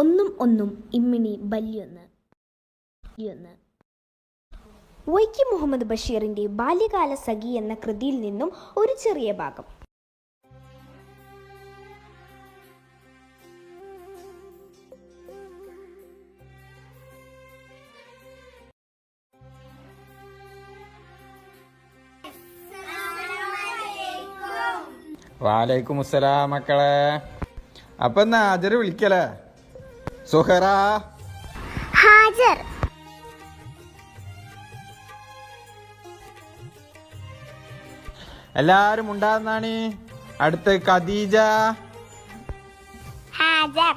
ഒന്നും ഒന്നും ഇമ്മിണി ബല്യൊന്ന്. ബല്യൊന്ന് വൈക്കം മുഹമ്മദ് ബഷീറിന്റെ ബാല്യകാല സഖി എന്ന കൃതിയിൽ നിന്നും ഒരു ചെറിയ ഭാഗം. വാലൈക്കും അസ്സലാം മക്കളെ. അപ്പൊ എന്നാ ഹാജർ വിളിക്കലേ സുഹറ. ഹാജർ. എല്ലാരും ഉണ്ടാകുന്നാണ് അടുത്ത് ഖദീജ. ഹാജർ.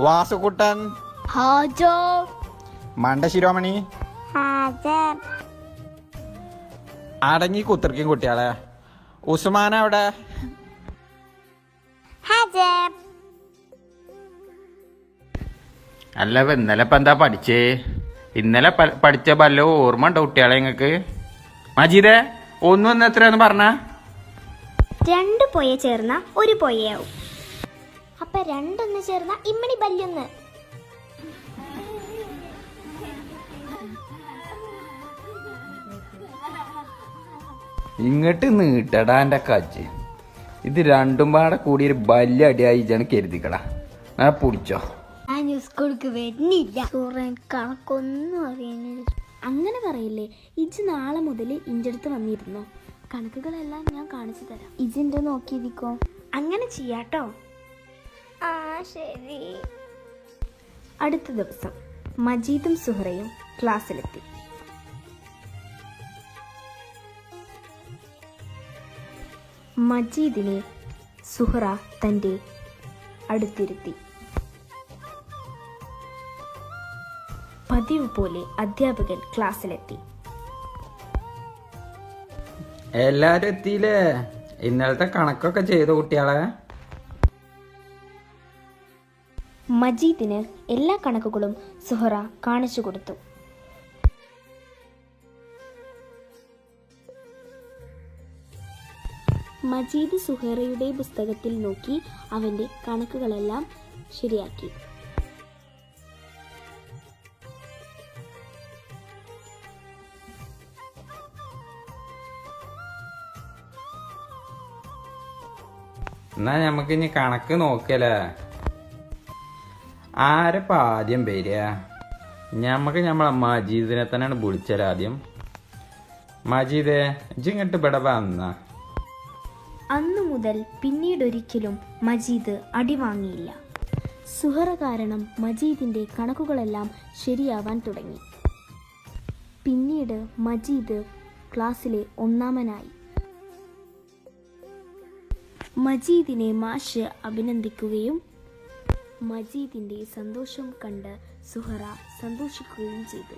വാസുകുട്ടൻ. ഹാജർ. മണ്ട ശിരോമണി. ഹാജർ. അടങ്ങി കുത്തിർക്കും കുട്ടികളെ. ഉസ്മാൻ അവിടെ. ഹാജർ. അല്ല ഇപ്പൊ ഇന്നലെ ഇപ്പം എന്താ പഠിച്ചേ? ഇന്നലെ പഠിച്ച പല ഓർമ്മ ഉണ്ടോ കുട്ടികളെ നിങ്ങക്ക് മജീദേ ഒന്നും ഒന്ന് എത്രയാന്ന് പറഞ്ഞ? രണ്ട് പൊയ ചേർന്ന ഒരു പൊയയാവും. അപ്പൊ രണ്ടൊന്ന് ചേർന്ന ഇമ്മണി ബല്യൊന്ന് ഇങ്ങോട്ട് നീട്ടടാ എന്റെ കാച്ച് ഇത് രണ്ടും പാടെ കൂടി ഒരു വലിയ അടിയായി ജന കരുതിക്കടാ. ഞാൻ പിടിച്ചോ സ്കൂൾക്ക് വരുന്നില്ല. സൂറൻ കണക്കൊന്നും അറിയുന്നില്ല അങ്ങനെ പറയില്ലേ ഇജ് നാളെ മുതൽ ഇഞ്ചടുത്ത് വന്നിരുന്നോ? കണക്കുകളെല്ലാം ഞാൻ കാണിച്ചു തരാം. ഇജിന്റെ നോക്കിയിരിക്കോ? അങ്ങനെ ചെയ്യാട്ടോ. ആ ശരി. അടുത്ത ദിവസം മജീദും സുഹറയും ക്ലാസ്സിലെത്തി. മജീദിനെ സുഹറ തന്റെ അടുത്തിരുത്തി. പതിവ് പോലെ അധ്യാപകൻ ക്ലാസ്സിലെത്തി. എല്ലാരും എത്തിയില്ലേ ഇന്നലത്തെ കണക്കൊക്കെ ചെയ്ത കുട്ടികളെ. മജീദിന് എല്ലാ കണക്കുകളും സുഹറ കാണിച്ചു കൊടുത്തു. മജീദ് സുഹറയുടെ പുസ്തകത്തിൽ നോക്കി അവന്റെ കണക്കുകളെല്ലാം ശരിയാക്കി. എന്നാ നമുക്ക് ഇനി കണക്ക് നോക്കല്ലേ? ആരപ്പ ആദ്യം വരിക ഞമ്മക്ക് നമ്മളെ മജീദിനെ തന്നെയാണ് വിളിച്ചത് ആദ്യം. മജീദേ ജിങ്ങട്ട് ഇവിടെ വന്ന അന്നു മുതൽ പിന്നീടൊരിക്കലും മജീദ് അടി വാങ്ങിയില്ല. സുഹറ കാരണം മജീദിന്റെ കണക്കുകളെല്ലാം ശരിയാവാൻ തുടങ്ങി. പിന്നീട് മജീദ് ക്ലാസ്സിലെ ഒന്നാമനായി. മജീദിനെ മാഷ് അഭിനന്ദിക്കുകയും മജീദിന്റെ സന്തോഷം കണ്ട് സുഹറ സന്തോഷിക്കുകയും ചെയ്തു.